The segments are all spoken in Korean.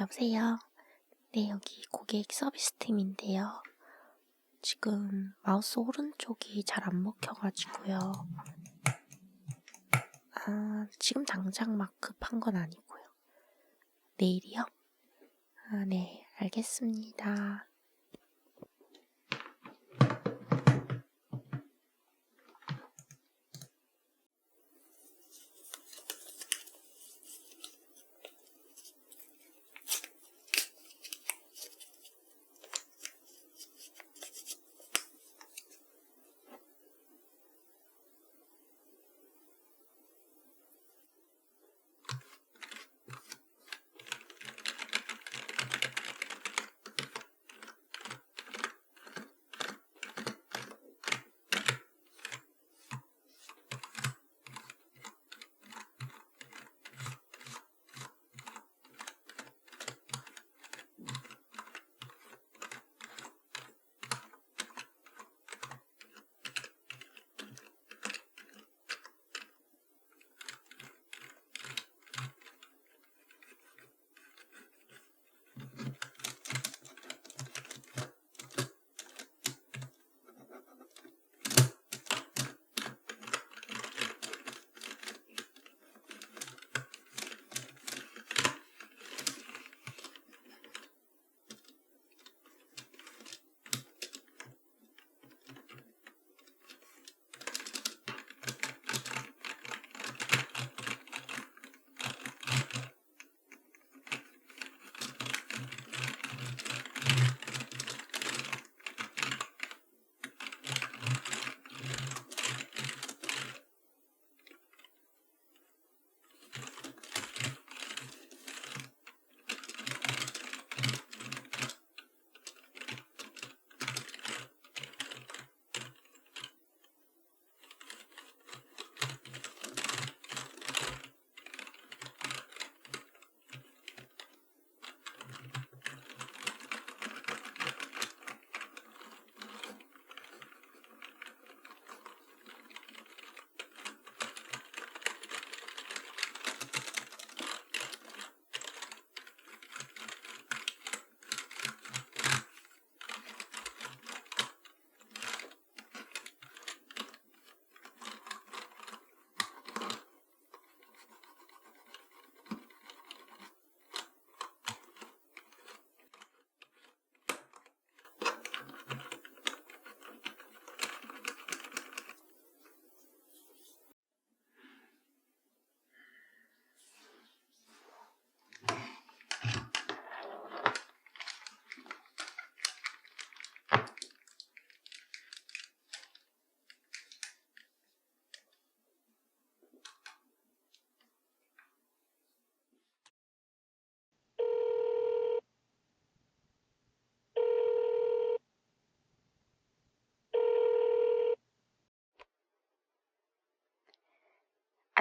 여보세요? 네, 여기 고객 서비스 팀인데요. 지금 마우스 오른쪽이 잘 안 먹혀가지고요. 아, 지금 당장 막 급한 건 아니고요. 내일이요? 아, 네, 알겠습니다.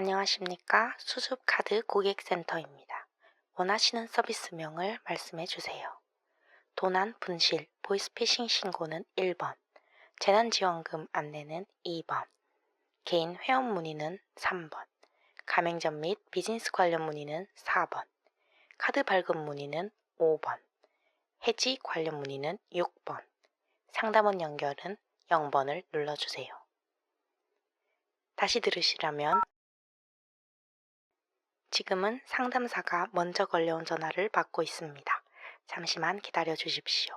안녕하십니까? 수습카드 고객센터입니다. 원하시는 서비스명을 말씀해 주세요. 도난, 분실, 보이스피싱 신고는 1번, 재난지원금 안내는 2번, 개인 회원 문의는 3번, 가맹점 및 비즈니스 관련 문의는 4번, 카드 발급 문의는 5번, 해지 관련 문의는 6번, 상담원 연결은 0번을 눌러주세요. 다시 들으시려면 지금은 상담사가 먼저 걸려온 전화를 받고 있습니다. 잠시만 기다려 주십시오.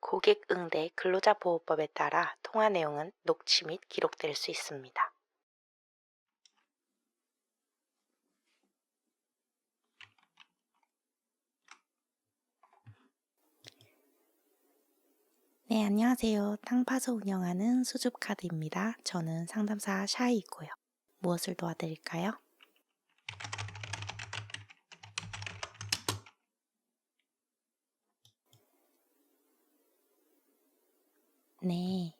고객 응대 근로자 보호법에 따라 통화 내용은 녹취 및 기록될 수 있습니다. 네, 안녕하세요. 땅 파서 운영하는 수줍카드입니다. 저는 상담사 샤이이고요. 무엇을 도와드릴까요? 네.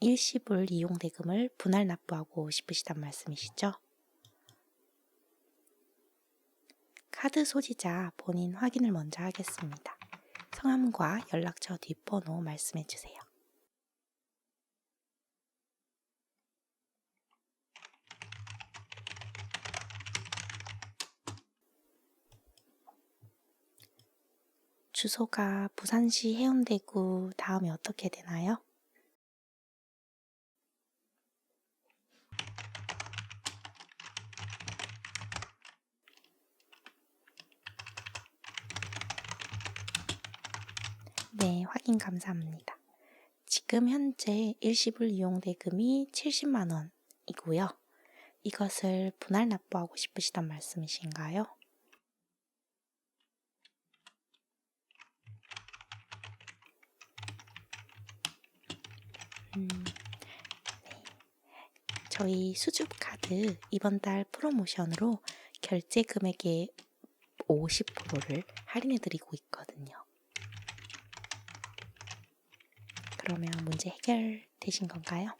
일시불 이용 대금을 분할 납부하고 싶으시단 말씀이시죠? 카드 소지자 본인 확인을 먼저 하겠습니다. 성함과 연락처 뒷번호 말씀해 주세요. 주소가 부산시 해운대구 다음에 어떻게 되나요? 네, 확인 감사합니다. 지금 현재 일시불 이용 대금이 70만 원이고요. 이것을 분할 납부하고 싶으시단 말씀이신가요? 음, 네. 저희 수줍 카드 이번 달 프로모션으로 결제 금액의 50%를 할인해 드리고 있거든요. 그러면 문제 해결되신 건가요?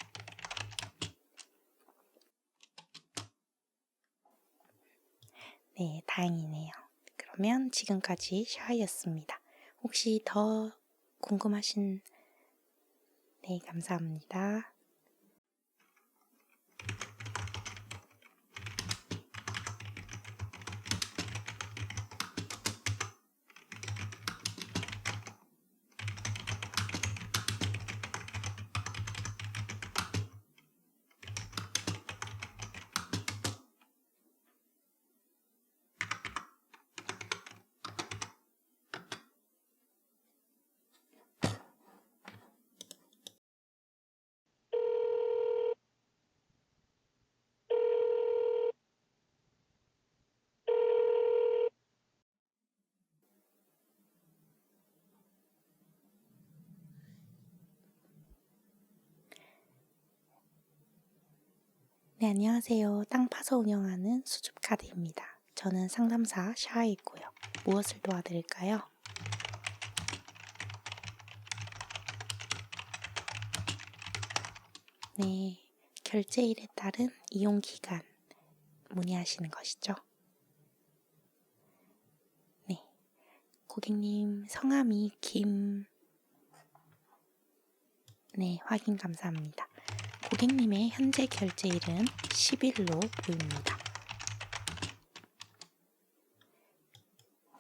네, 다행이네요. 그러면 지금까지 샤이였습니다. 혹시 더 궁금하신 네, 감사합니다. 네, 안녕하세요. 땅 파서 운영하는 수줍카드입니다. 저는 상담사 샤이고요. 무엇을 도와드릴까요? 네, 결제일에 따른 이용 기간 문의하시는 것이죠. 네, 고객님 성함이 김. 네, 확인 감사합니다. 고객님의 현재 결제일은 10일로 보입니다.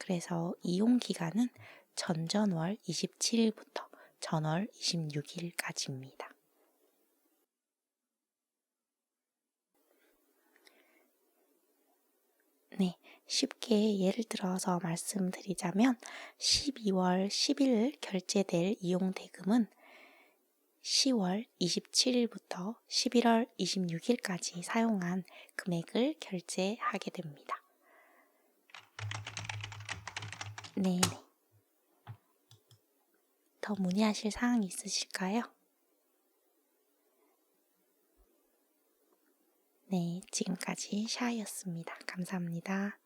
그래서 이용 기간은 전전월 27일부터 전월 26일까지입니다. 네, 쉽게 예를 들어서 말씀드리자면 12월 10일 결제될 이용 대금은 10월 27일부터 11월 26일까지 사용한 금액을 결제하게 됩니다. 네. 더 문의하실 사항이 있으실까요? 네, 지금까지 샤이였습니다. 감사합니다.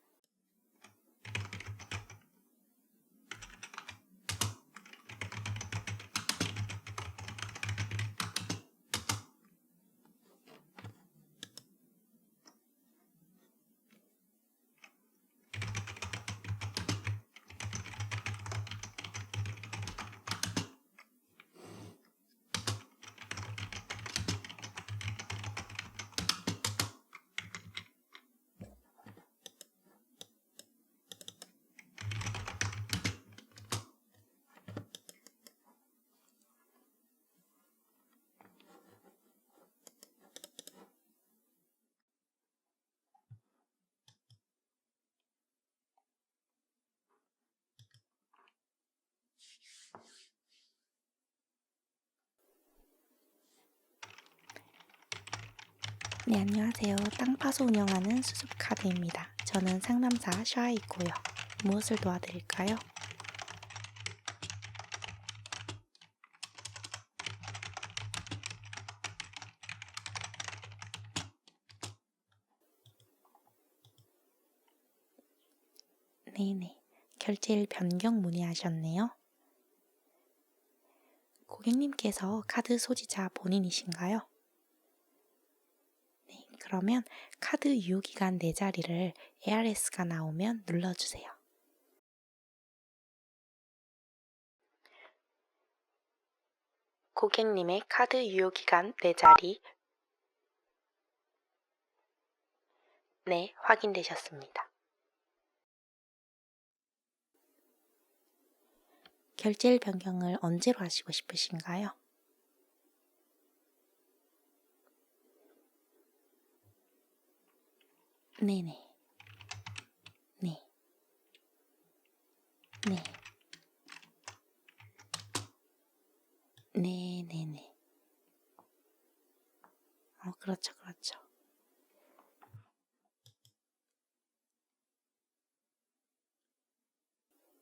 네, 안녕하세요. 땅 파서 운영하는 수줍카드입니다. 저는 상담사 샤이고요. 무엇을 도와드릴까요? 네네. 결제일 변경 문의하셨네요. 고객님께서 카드 소지자 본인이신가요? 네, 그러면 카드 유효기간 네 자리를 ARS가 나오면 눌러주세요. 고객님의 카드 유효기간 네 자리 네, 확인되셨습니다. 결제일 변경을 언제로 하시고 싶으신가요? 네네. 네. 네. 네네네. 어, 그렇죠, 그렇죠.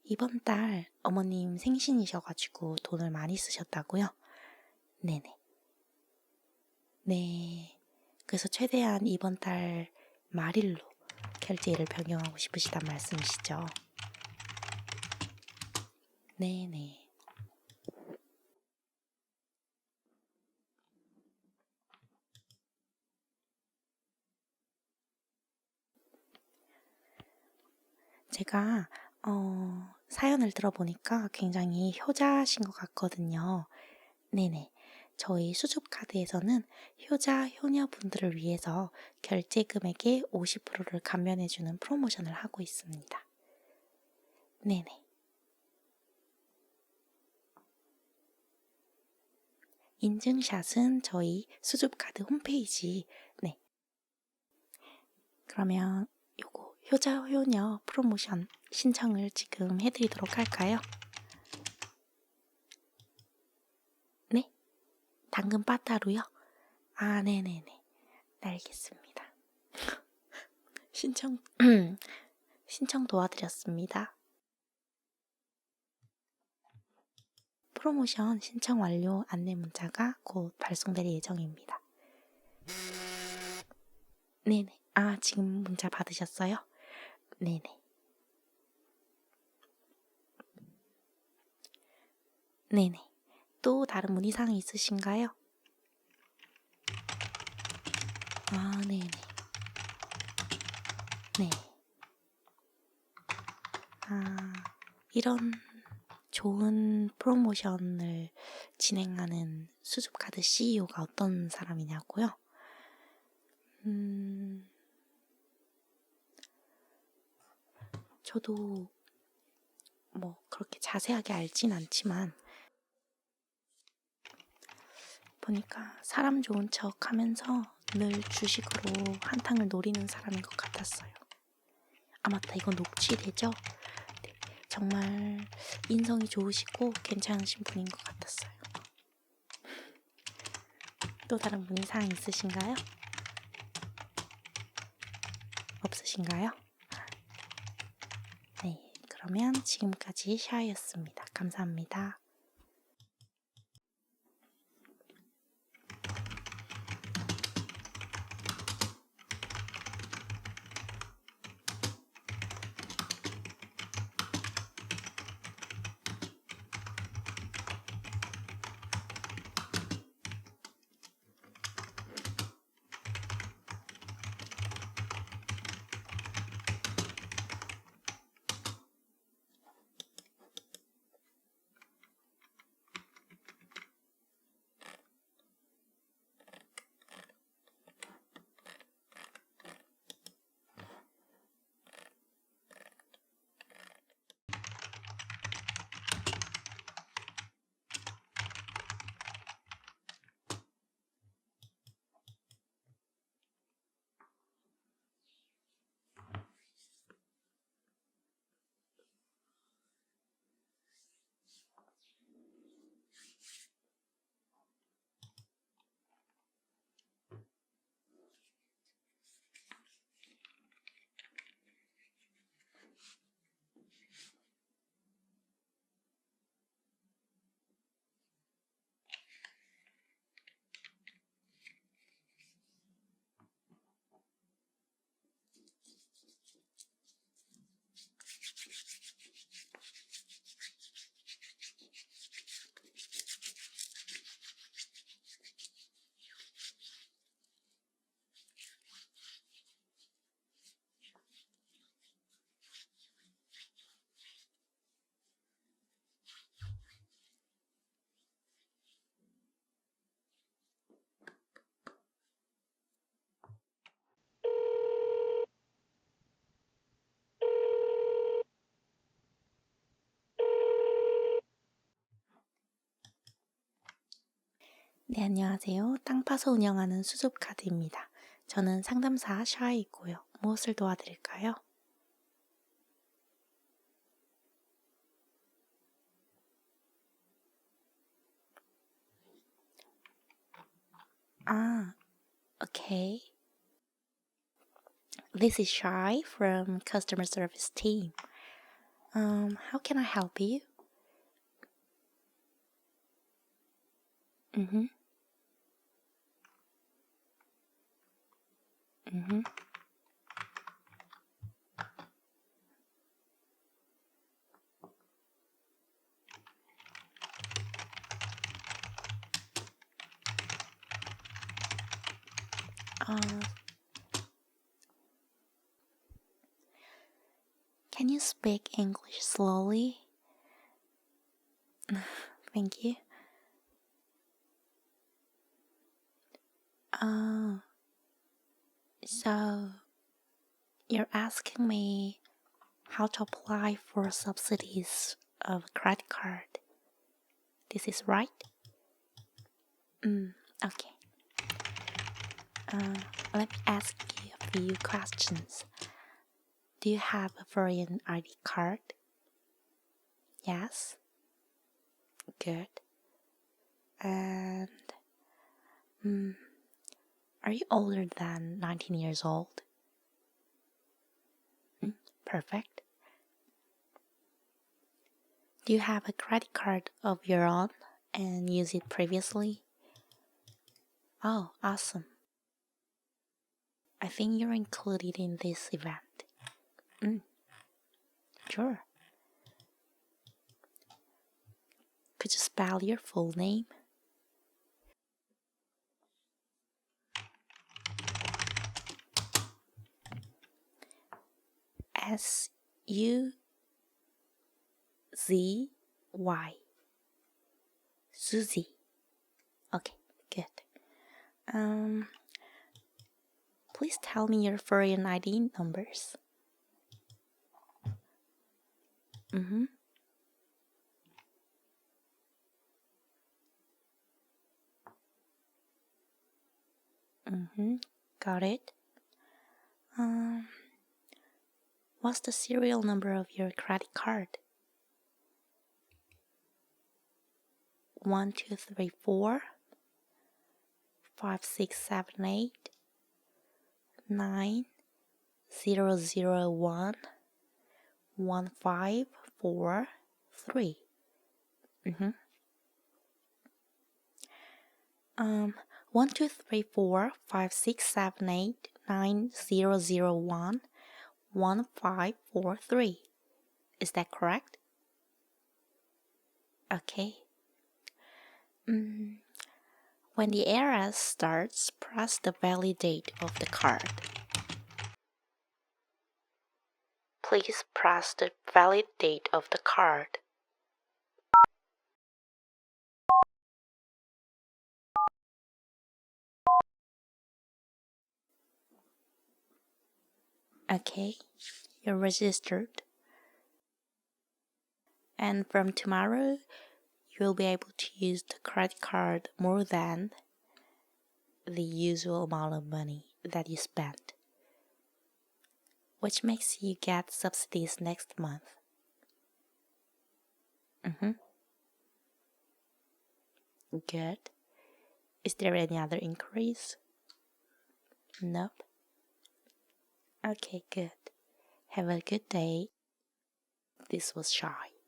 이번 달 어머님 생신이셔가지고 돈을 많이 쓰셨다고요? 네네. 네. 그래서 최대한 이번 달 말일로 결제일을 변경하고 싶으시단 말씀이시죠? 네네. 제가 어, 사연을 들어보니까 굉장히 효자신 것 같거든요. 네네. 저희 수줍카드에서는 효자, 효녀분들을 위해서 결제 금액의 50%를 감면해주는 프로모션을 하고 있습니다. 네네. 인증샷은 저희 수줍카드 홈페이지, 네. 그러면 요거 효자, 효녀 프로모션 신청을 지금 해드리도록 할까요? 네? 당근 빠따로요? 아, 네네네. 네, 알겠습니다. 신청, 신청 도와드렸습니다. 프로모션 신청 완료 안내 문자가 곧 발송될 예정입니다. 네네. 아, 지금 문자 받으셨어요? 네네. 네네. 또 다른 문의사항 있으신가요? 아, 네네. 네. 아, 이런 좋은 프로모션을 진행하는 수줍카드 CEO가 어떤 사람이냐고요? 음, 저도 뭐 그렇게 자세하게 알진 않지만 보니까 사람 좋은 척 하면서 늘 주식으로 한탕을 노리는 사람인 것 같았어요. 아, 맞다. 이거 녹취되죠? 네, 정말 인성이 좋으시고 괜찮으신 분인 것 같았어요. 또 다른 문의사항 있으신가요? 없으신가요? 네, 그러면 지금까지 샤이였습니다. 감사합니다. 네, 안녕하세요. 땅 파서 운영하는 수줍카드입니다. 저는 상담사 샤이이고요. 무엇을 도와드릴까요? Ah, okay. This is Shy from customer service team. Um, how can I help you? Mm-hmm. Mm-hmm. Uh, can you speak English slowly? Thank you. Oh, so you're asking me how to apply for subsidies of credit card. This is right? Mm, okay. Uh, let me ask you a few questions. Do you have a foreign ID card? Yes. Good. And mm, are you older than 19 years old? Mm, perfect. Do you have a credit card of your own and use it previously? Oh, awesome. I think you're included in this event. Mm. Sure. Could you spell your full name? S U Z Y. Susie. Okay, good. Um, please tell me your foreign ID numbers. Mm-hmm. Mm-hmm. Got it. Um, what's the serial number of your credit card? One, two, three, four, five, six, seven, eight, nine, zero, zero, one, one, five, four, three. Mm-hmm. Um, one, two, three, four, five, six, seven, eight, nine, zero, zero, one, one, five, four, three. Is that correct? Okay. Mm. When the era starts, press the valid date of the card. Please press the valid date of the card. Okay, you're registered. And from tomorrow, you'll be able to use the credit card more than the usual amount of money that you spent, which makes you get subsidies next month. Mm-hmm. Good. Is there any other increase? Nope. Okay, good. Have a good day. This was Shy.